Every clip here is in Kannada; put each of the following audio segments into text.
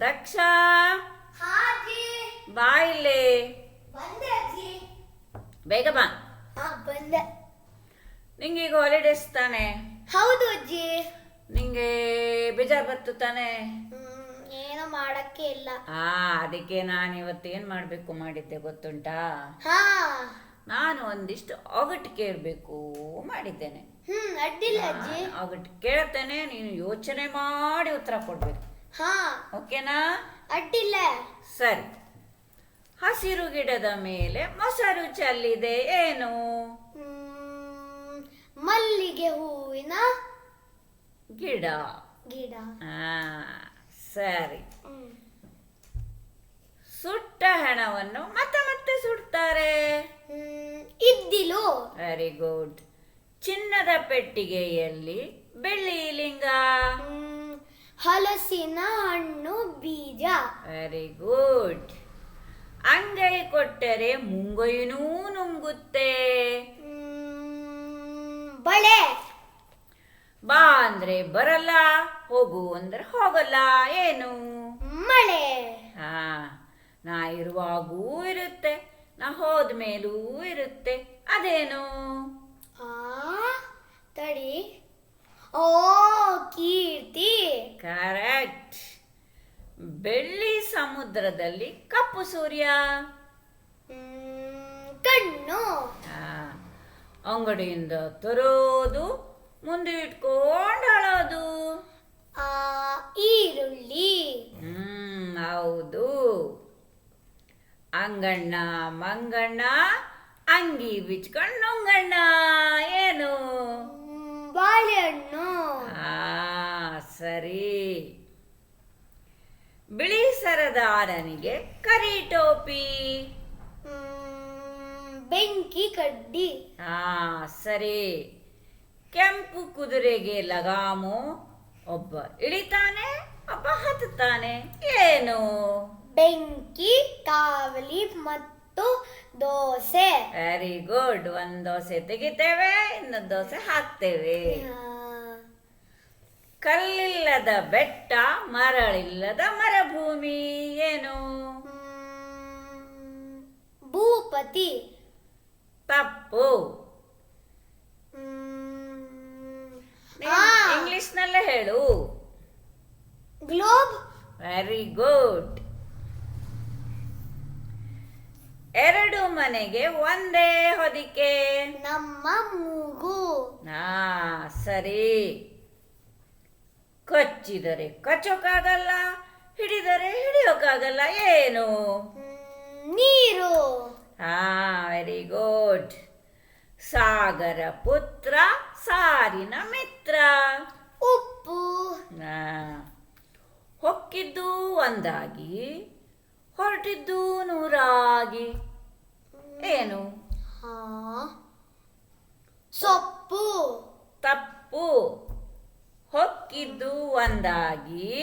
ದಕ್ಷ ಬಾ ಇಲ್ಲಿ ಬಂದೆ ಅಜ್ಜಿ. ಬೇಗ ಬಾ. ಬಂದೆ. ನಿಂಗೆ ಈಗ ಹಾಲಿಡೇಸ್ ತಾನೆ. ಹೌದು ಅಜ್ಜಿ. ನಿಂಗೆ ಬೇಜಾರು ಬತ್ತು ತಾನೆ. ಏನೋ ಮಾಡಕ್ಕೆ ಇಲ್ಲ. ಆ ಅದಕ್ಕೆ ನಾನು ಇವತ್ತು ಏನು ಮಾಡಬೇಕು ಮಾಡಿದ್ದೆ ಗೊತ್ತುಂಟಾ? ಹಾ. ನಾನು ಒಂದಿಷ್ಟು ಒಗಟು ಕೇಳಬೇಕು ಮಾಡಿದ್ದೇನೆ. ಹ್ಮ್ ಅಡ್ಡಿಲ್ಲ ಅಜ್ಜಿ. ಒಗಟು ಕೇಳ್ತೇನೆ ನೀನು ಯೋಚನೆ ಮಾಡಿ ಉತ್ತರ ಕೊಡ್ಬೇಕು. ಹಾ. ಓಕೆನಾ? ಅಡ್ಡಿಲ್ಲ. ಸರಿ. ಹಸಿರು ಗಿಡದ ಮೇಲೆ ಮೊಸರು ಚೆಲ್ಲಿದೆ ಏನು? ಮಲ್ಲಿಗೆ ಹೂವಿನ ಗಿಡ. ಗಿಡ. ಸರಿ. ಸುಟ್ಟ ಹಣವನ್ನು ಮತ್ತೆ ಮತ್ತೆ ಸುಡ್ತಾರೆ. ಇದ್ದಿಲು. ವೆರಿ ಗುಡ್ ಚಿನ್ನದ ಪೆಟ್ಟಿಗೆಯಲ್ಲಿ ಬೆಳ್ಳಿ ಲಿಂಗ. ಹಲಸಿನ ಹಣ್ಣು ಬೀಜ. ವೆರಿ ಗುಡ್ ಅಂಗೈ ಕೊಟ್ಟರೆ ಮುಂಗೈನೂ ನುಂಗುತ್ತೆ. ಬಳೆ. ಬಾ ಅಂದ್ರೆ ಬರಲ್ಲ ಹೋಗು ಅಂದ್ರೆ ಹೋಗಲ್ಲ ಏನು? ಮಳೆ. ಹಾ ನಾ ಇರುವಾಗೂ ಇರುತ್ತೆ ನಾ ಹೋದ್ಮೇಲೂ ಇರುತ್ತೆ ಅದೇನು? ಆ ತಡಿ. ಓ ಕೀರ್ತಿ. ಕರೆಕ್ಟ್. ಬೆಳ್ಳಿ ಸಮುದ್ರದಲ್ಲಿ ಕಪ್ಪು ಸೂರ್ಯ. ಕಣ್ಣು. ಅಂಗಡಿಯಿಂದ ತರೋದು ಮುಂದೆ ಇಟ್ಕೊಂಡು ಅಳೋದು. ಈರುಳ್ಳಿ. ಹ್ಮ್ ಹೌದು. ಅಂಗಣ್ಣ ಮಂಗಣ್ಣ ಅಂಗಿ ಬಿಚ್ಕೊಂಡು ನುಂಗಣ್ಣ ಏನು ಹ್ಮ್, ಬಾಳೆಹಣ್ಣು ಆ ಸರಿ. ಬಿಳಿ ಸರದಾರನಿಗೆ ಕರಿ ಟೋಪಿ. ಬೆಂಕಿ ಕಡ್ಡಿ. ಆ ಸರಿ. ಕೆಂಪು ಕುದುರೆಗೆ ಲಗಾಮು. ಒಬ್ಬ ಇಳಿತಾನೆ ಒಬ್ಬ ಹತ್ತುತ್ತಾನೆ. ಏನು? ಬೆಂಕಿ ಕಾವಲಿ ಮತ್ತು ದೋಸೆ. ವೆರಿ ಗುಡ್ ಒಂದ್ ದೋಸೆ ತೆಗಿತೇವೆ ಇನ್ನೊಂದು ದೋಸೆ ಹಾಕ್ತೇವೆ. ಆ, ಕಲ್ಲಿಲ್ಲದ ಬೆಟ್ಟ ಮರಳಿಲ್ಲದ ಮರಭೂಮಿ ಏನು? ಭೂಪತಿ. ತಪ್ಪು. ಇಂಗ್ಲಿಷ್ನಲ್ಲೇ ಹೇಳು. ಗ್ಲೋಬ್. ವೆರಿ ಗುಡ್ ಎರಡು ಮನೆಗೆ ಒಂದೇ ಹೊದಿಕೆ. ನಮ್ಮ ಮೂಗು. ಹಾ ಸರಿ. ಕಚ್ಚಿದರೆ ಕಚ್ಚೋಕ್ಕಾಗಲ್ಲ ಹಿಡಿದರೆ ಹಿಡಿಯೋಕ್ಕಾಗಲ್ಲ ಏನು? ನೀರು. ಹಾ ವೆರಿ ಗುಡ್ ಸಾಗರ ಪುತ್ರ ಸಾರಿನ ಮಿತ್ರ. ಉಪ್ಪು. ಹೊಕ್ಕಿದ್ದು ಒಂದಾಗಿ ಹೊರಟಿದ್ದು ನೂರಾಗಿ. ಏನು? ಹಾ. ಸೊಪ್ಪು. ತಪ್ಪು. ಹೊಕ್ಕಿದ್ದು ಒಂದಾಗಿ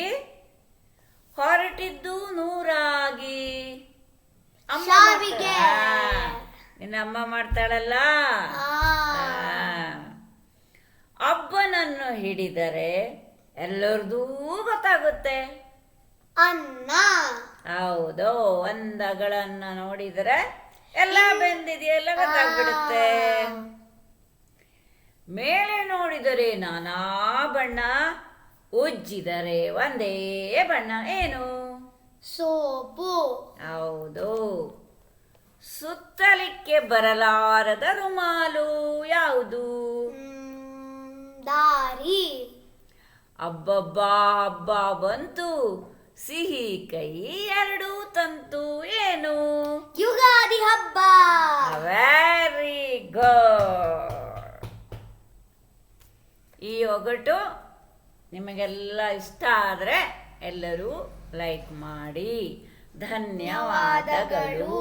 ಹೊರಟಿದ್ದು ನೂರಾಗಿ. ಅಮ್ಮ ನಿನ್ನ ಅಮ್ಮ ಮಾಡ್ತಾಳಲ್ಲ. ಅಬ್ಬನನ್ನು ಹಿಡಿದರೆ ಎಲ್ಲರದೂ ಗೊತ್ತಾಗುತ್ತೆ. ಅನ್ನ. ಹೌದು ಒಂದಗಳನ್ನ ನೋಡಿದರೆ ಎಲ್ಲ ಬೆಂದಿದೆಯೆಲ್ಲ ಗೊತ್ತಾಗ್ಬಿಡುತ್ತೆ. ಮೇಲೆ ನೋಡಿದರೆ ನಾನಾ ಬಣ್ಣ ಉಜ್ಜಿದರೆ ಒಂದೇ ಬಣ್ಣ ಏನು? ಸೋಪು. ಹೌದು. ಸುತ್ತಲಿಕ್ಕೆ ಬರಲಾರದ ರುಮಾಲು ಯಾವುದು? ದಾರಿ. ಅಬ್ಬಬ್ಬಾ ಹಬ್ಬ ಬಂತು. ಸಿಹಿ ಕೈ ಎರಡು ತಂತು. ಒಗಟು ನಿಮಗೆಲ್ಲ ಇಷ್ಟ ಆದರೆ ಎಲ್ಲರೂ ಲೈಕ್ ಮಾಡಿ. ಧನ್ಯವಾದಗಳು.